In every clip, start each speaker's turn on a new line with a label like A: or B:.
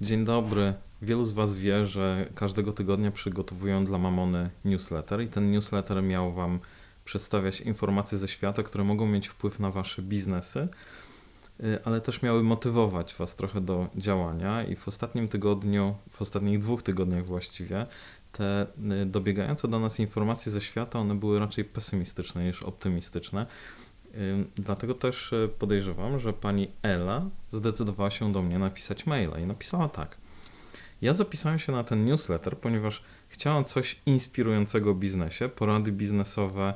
A: Dzień dobry. Wielu z Was wie, że każdego tygodnia przygotowuję dla Mamony newsletter i ten newsletter miał Wam przedstawiać informacje ze świata, które mogą mieć wpływ na Wasze biznesy, y, ale też miały motywować Was trochę do działania i w ostatnim tygodniu, w ostatnich dwóch tygodniach właściwie, te y, dobiegające do nas informacje ze świata, one były raczej pesymistyczne niż optymistyczne. Dlatego też y, podejrzewam, że pani Ela zdecydowała się do mnie napisać maila i napisała tak. Ja zapisałem się na ten newsletter, ponieważ chciałem coś inspirującego w biznesie, porady biznesowe,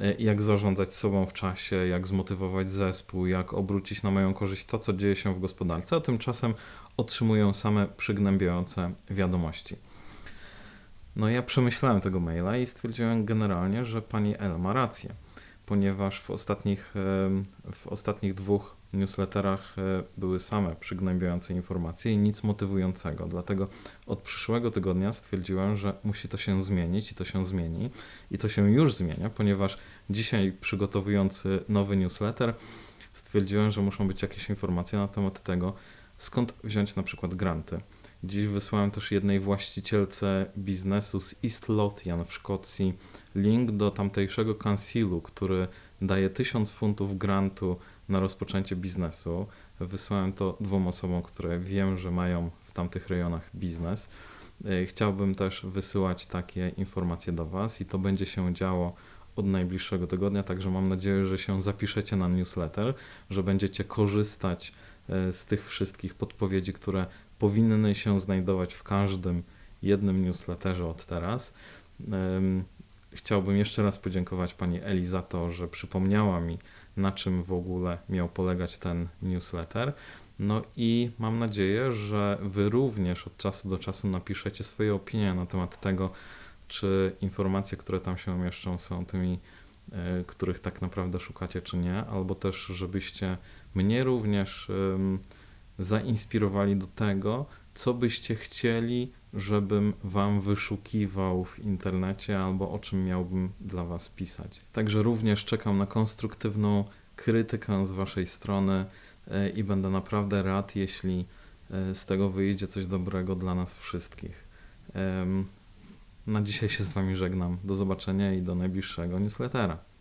A: y, jak zarządzać sobą w czasie, jak zmotywować zespół, jak obrócić na moją korzyść to, co dzieje się w gospodarce, a tymczasem otrzymuję same przygnębiające wiadomości. No ja przemyślałem tego maila i stwierdziłem generalnie, że pani Ela ma rację ponieważ w ostatnich, w ostatnich dwóch newsletterach e, były same przygnębiające informacje i nic motywującego. Dlatego od przyszłego tygodnia stwierdziłem, że musi to się zmienić i to się zmieni. I to się już zmienia, ponieważ dzisiaj przygotowując nowy newsletter stwierdziłem, że muszą być jakieś informacje na temat tego, skąd wziąć na przykład granty. Dziś wysłałem też jednej właścicielce biznesu z East Lothian w Szkocji link do tamtejszego kansilu, który daje 1000 funtów grantu na rozpoczęcie biznesu. Wysłałem to dwóm osobom, które wiem, że mają w tamtych rejonach biznes. E, Chciałbym też wysyłać takie informacje do Was i to będzie się działo od najbliższego tygodnia, także mam nadzieję, że się zapiszecie na newsletter, że będziecie korzystać e, z tych wszystkich podpowiedzi, które powinny się znajdować w każdym jednym newsletterze od teraz. Chciałbym jeszcze raz podziękować pani Eli za to, że przypomniała mi, na czym w ogóle miał polegać ten newsletter. No i mam nadzieję, że wy również od czasu do czasu napiszecie swoje opinie na temat tego, czy informacje, które tam się mieszczą, są tymi, e, których tak naprawdę szukacie, czy nie, albo też, żebyście mnie również zainspirowali do tego, co byście chcieli, żebym wam wyszukiwał w internecie, albo o czym miałbym dla was pisać. Także również czekam na konstruktywną krytykę z waszej strony e, i będę naprawdę rad, jeśli e, z tego wyjdzie coś dobrego dla nas wszystkich. Na dzisiaj się z wami żegnam. Do zobaczenia i do najbliższego newslettera.